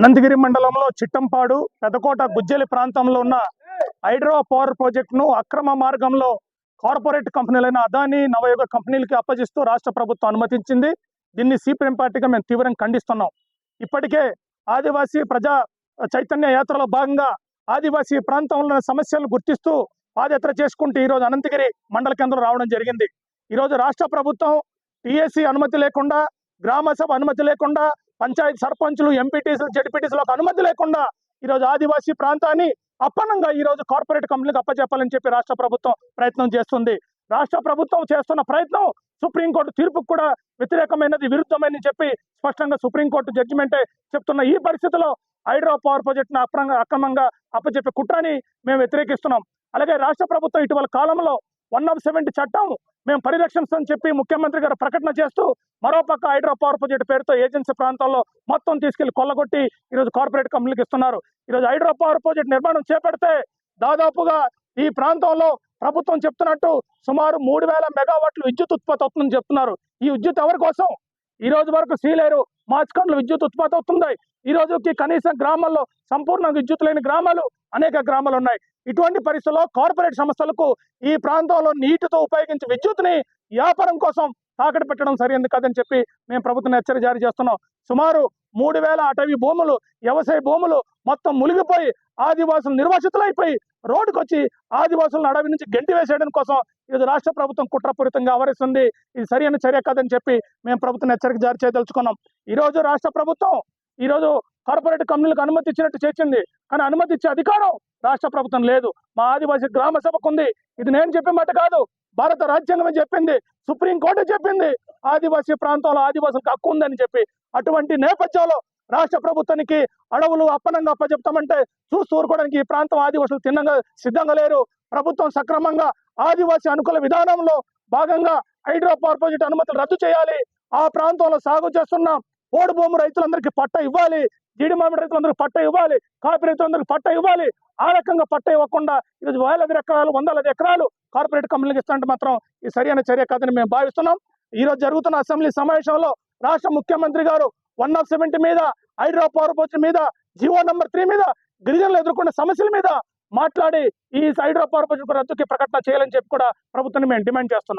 అనంతగిరి మండలంలో చిట్టంపాడు పెదకోట గుజ్జలి ప్రాంతంలో ఉన్న హైడ్రో పవర్ ప్రాజెక్టును అక్రమ మార్గంలో కార్పొరేట్ కంపెనీలైన అదానీ నవయుగ కంపెనీలకి అప్పజిస్తూ రాష్ట్ర ప్రభుత్వం అనుమతించింది. దీన్ని సిపిఎం పార్టీగా మేము తీవ్రంగా ఖండిస్తున్నాం. ఇప్పటికే ఆదివాసీ ప్రజా చైతన్య యాత్రలో భాగంగా ఆదివాసీ ప్రాంతంలో ఉన్న సమస్యలను గుర్తిస్తూ పాదయాత్ర చేసుకుంటూ ఈరోజు అనంతగిరి మండల కేంద్రం రావడం జరిగింది. ఈరోజు రాష్ట్ర ప్రభుత్వం టిఎస్సి అనుమతి లేకుండా గ్రామ సభ అనుమతి లేకుండా పంచాయతీ సర్పంచులు ఎంపీటీసీలు జడ్పీటీసీలకు అనుమతి లేకుండా ఈరోజు ఆదివాసీ ప్రాంతాన్ని అప్పనంగా ఈరోజు కార్పొరేట్ కంపెనీలకు అప్పచెప్పాలని చెప్పి రాష్ట్ర ప్రభుత్వం ప్రయత్నం చేస్తుంది. రాష్ట్ర ప్రభుత్వం చేస్తున్న ప్రయత్నం సుప్రీంకోర్టు తీర్పుకు కూడా వ్యతిరేకమైనది విరుద్ధమైనది చెప్పి స్పష్టంగా సుప్రీంకోర్టు జడ్జిమెంటే చెప్తున్న ఈ పరిస్థితిలో హైడ్రో పవర్ ప్రాజెక్టును అక్రమంగా అక్రమంగా అప్పచెప్పే కుట్రని మేము వ్యతిరేకిస్తున్నాం. అలాగే రాష్ట్ర ప్రభుత్వం ఇటీవల కాలంలో వన్ ఆఫ్ సెవెంటీ చట్టం మేము పరిరక్షిస్తామని చెప్పి ముఖ్యమంత్రి గారు ప్రకటన చేస్తూ మరోపక్క హైడ్రో పవర్ ప్రాజెక్ట్ పేరుతో ఏజెన్సీ ప్రాంతాల్లో మొత్తం తీసుకెళ్ళి కొల్లగొట్టి ఈరోజు కార్పొరేట్ కంపెనీలకు ఇస్తున్నారు. ఈరోజు హైడ్రో పవర్ ప్రాజెక్ట్ నిర్మాణం చేపడితే దాదాపుగా ఈ ప్రాంతంలో ప్రభుత్వం చెప్తున్నట్టు సుమారు మూడు వేల మెగావాట్లు విద్యుత్ ఉత్పత్తి అవుతుందని చెప్తున్నారు. ఈ విద్యుత్ ఎవరి కోసం? ఈ రోజు వరకు సీలేరు మార్చుకండ్లు విద్యుత్ ఉత్పత్తి అవుతుంది. ఈ రోజుకి కనీసం గ్రామాల్లో సంపూర్ణ విద్యుత్ లేని గ్రామాలు అనేక గ్రామాలు ఉన్నాయి ఇటువంటి పరిస్థితుల్లో కార్పొరేట్ సంస్థలకు ఈ ప్రాంతంలో నీటితో ఉపయోగించి విద్యుత్ని వ్యాపారం కోసం తాకట్టు పెట్టడం సరైంది కాదని చెప్పి మేము ప్రభుత్వం హెచ్చరిక జారీ చేస్తున్నాం. సుమారు మూడు వేల అటవీ భూములు వ్యవసాయ భూములు మొత్తం మునిగిపోయి ఆదివాసులు నిర్వాసితులైపోయి రోడ్డుకు వచ్చి ఆదివాసులను అడవి నుంచి గెంటి వేసేయడం కోసం ఇది రాష్ట్ర ప్రభుత్వం కుట్రపూరితంగా ఆవరిస్తుంది ఇది సరైన చర్య కాదని చెప్పి మేము ప్రభుత్వం హెచ్చరిక జారీ చేయదలుచుకున్నాం. ఈరోజు రాష్ట్ర ప్రభుత్వం ఈరోజు కార్పొరేట్ కంపెనీలకు అనుమతి ఇచ్చినట్టు చేసింది. కానీ అనుమతి ఇచ్చే అధికారం రాష్ట్ర ప్రభుత్వం లేదు. మా ఆదివాసీ గ్రామ సభకు ఉంది. ఇది నేను చెప్పే మాట కాదు. భారత రాజ్యాంగం చెప్పింది. సుప్రీం కోర్టు చెప్పింది. ఆదివాసీ ప్రాంతంలో ఆదివాసులకు హక్కు ఉందని చెప్పి. అటువంటి నేపథ్యంలో రాష్ట్ర ప్రభుత్వానికి అడవులు అప్పనంగా అప్పచెప్తామంటే చూస్తూ ఊరుకోవడానికి ఈ ప్రాంతం ఆదివాసులు తిన్నంగా సిద్ధంగా లేరు. ప్రభుత్వం సక్రమంగా ఆదివాసీ అనుకూల విధానంలో భాగంగా హైడ్రో పవర్ అనుమతులు రద్దు చేయాలి. ఆ ప్రాంతంలో సాగు చేస్తున్నాం. ఓడి భూమి రైతులందరికీ పట్ట ఇవ్వాలి. జీడి మామిడి రైతులందరికీ పట్ట ఇవ్వాలి. కాపీ రైతులందరికీ పట్ట ఇవ్వాలి. ఆ రకంగా పట్ట ఇవ్వకుండా ఈరోజు వేలది ఎకరాలు వందలది ఎకరాలు కార్పొరేట్ కంపెనీలకు ఇస్తుంటే మాత్రం ఈ సరైన చర్య కాదని మేము భావిస్తున్నాం. ఈ రోజు జరుగుతున్న అసెంబ్లీ సమావేశంలో రాష్ట్ర ముఖ్యమంత్రి గారు వన్ ఆఫ్ సెవెంటీ మీద హైడ్రో పవర్ ప్రాజెక్ట్ మీద జియో నెంబర్ త్రీ మీద గిరిజనులు ఎదుర్కొన్న సమస్యల మీద మాట్లాడి ఈ హైడ్రో పవర్ ప్రాజెక్టు రద్దుకి ప్రకటన చేయాలని చెప్పి కూడా ప్రభుత్వాన్ని మేము డిమాండ్ చేస్తున్నాం.